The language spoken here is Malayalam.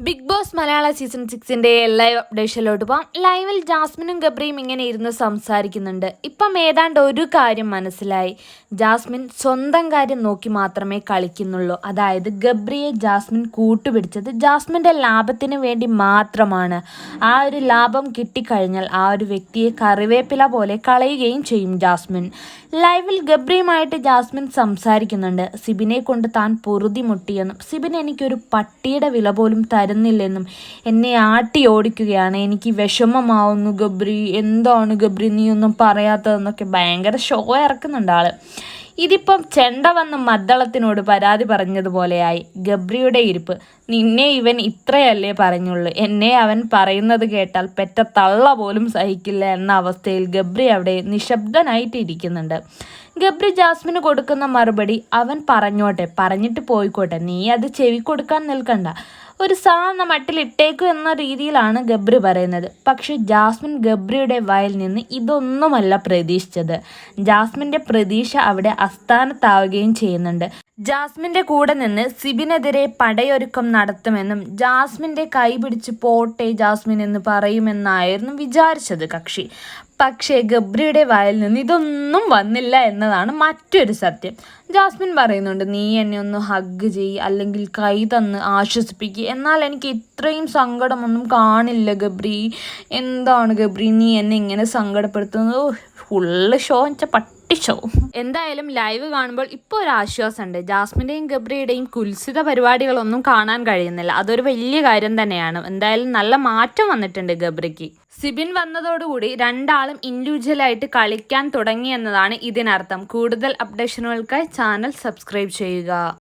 ബിഗ് ബോസ് മലയാള സീസൺ സിക്സിന്റെ ലൈവ് അപ്ഡേഷനിലോട്ട് പോകാം ലൈവിൽ ജാസ്മിനും ഗബ്രിയും ഇങ്ങനെ ഇരുന്ന് സംസാരിക്കുന്നുണ്ട്. ഇപ്പം ഏതാണ്ട് ഒരു കാര്യം മനസ്സിലായി. ജാസ്മിൻ സ്വന്തം കാര്യം നോക്കി മാത്രമേ കളിക്കുന്നുള്ളൂ. അതായത് ഗബ്രിയെ ജാസ്മിൻ കൂട്ടുപിടിച്ചത് ജാസ്മിന്റെ ലാഭത്തിന് വേണ്ടി മാത്രമാണ്. ആ ഒരു ലാഭം കിട്ടിക്കഴിഞ്ഞാൽ ആ ഒരു വ്യക്തിയെ കറിവേപ്പില പോലെ കളയുകയും ചെയ്യും ജാസ്മിൻ. ലൈവിൽ ഗബ്രിയുമായിട്ട് ജാസ്മിൻ സംസാരിക്കുന്നുണ്ട്. സിബിനെ കൊണ്ട് താൻ പൊറുതി മുട്ടിയെന്നും സിബിൻ എനിക്കൊരു പട്ടിയുടെ വില പോലും തരുന്നില്ലെന്നും എന്നെ ആട്ടി ഓടിക്കുകയാണ്. എനിക്ക് വിഷമമാവുന്നു ഗബ്രി. എന്താണ് ഗബ്രി നീ ഒന്നും പറയാത്തതെന്നൊക്കെ ഭയങ്കര ഷോ ഇറക്കുന്നുണ്ട് ആൾ. ഇതിപ്പം ചെണ്ട വന്ന് മദ്ദളത്തിനോട് പരാതി പറഞ്ഞതുപോലെയായി. ഗബ്രിയുടെ ഇരിപ്പ്. നിന്നെ ഇവൻ ഇത്രയല്ലേ പറഞ്ഞുള്ളൂ. എന്നെ അവൻ പറയുന്നത് കേട്ടാൽ പെറ്റ തള്ള പോലും സഹിക്കില്ല എന്ന അവസ്ഥയിൽ ഗബ്രി അവിടെ നിശബ്ദനായിട്ട് ഇരിക്കുന്നുണ്ട് ഗബ്രി ജാസ്മിന് കൊടുക്കുന്ന മറുപടി അവൻ പറഞ്ഞോട്ടെ പറഞ്ഞിട്ട് പോയിക്കോട്ടെ. നീ അത് ചെവി കൊടുക്കാൻ നിൽക്കണ്ട. ഒരു സാധന മട്ടിലിട്ടേക്കു എന്ന രീതിയിലാണ് ഗബ്രി പറയുന്നത്. പക്ഷെ ജാസ്മിൻ ഗബ്രിയുടെ വായിൽ നിന്ന് ഇതൊന്നുമല്ല പ്രതീക്ഷിച്ചത്. ജാസ്മിന്റെ പ്രതീക്ഷ അവിടെ അസ്ഥാനത്താവുകയും ചെയ്യുന്നുണ്ട്. ജാസ്മിന്റെ കൂടെ നിന്ന് സിബിനെതിരെ പടയൊരുക്കം നടത്തുമെന്നും ജാസ്മിന്റെ കൈ പിടിച്ച് പോട്ടെ ജാസ്മിൻ എന്ന് പറയുമെന്നായിരുന്നു വിചാരിച്ചത് കക്ഷി. പക്ഷേ ഗബ്രിയുടെ വായിൽ നിന്ന് ഇതൊന്നും വന്നില്ല എന്നതാണ് മറ്റൊരു സത്യം. ജാസ്മിൻ പറയുന്നുണ്ട് നീ എന്നെ ഒന്ന് ഹഗ് ചെയ്യ് അല്ലെങ്കിൽ കൈ തന്ന് ആശ്വസിപ്പിക്കുക എന്നാൽ എനിക്ക് ഇത്രയും സങ്കടമൊന്നും കാണില്ല ഗബ്രി. എന്താണ് ഗബ്രി? നീ എന്നെ ഇങ്ങനെ സങ്കടപ്പെടുത്തുന്നത്? ഫുള്ള് ഷോ വെച്ച പട്ടി ഷോ എന്തായാലും ലൈവ് കാണുമ്പോൾ ഇപ്പോൾ ഒരു ആശ്വാസമുണ്ട്. ജാസ്മിന്റെയും ഗബ്രിയുടെയും കുൽസിത പരിപാടികളൊന്നും കാണാൻ കഴിയുന്നില്ല. അതൊരു വലിയ കാര്യം തന്നെയാണ്. എന്തായാലും നല്ല മാറ്റം വന്നിട്ടുണ്ട് ഗബ്രിക്ക്. സിബിൻ വന്നതോടുകൂടി രണ്ടാളും ഇൻഡിവിജ്വലായിട്ട് കളിക്കാൻ തുടങ്ങി എന്നതാണ് ഇതിനർത്ഥം. കൂടുതൽ അപ്ഡേഷനുകൾക്കായി ചാനൽ സബ്സ്ക്രൈബ് ചെയ്യുക.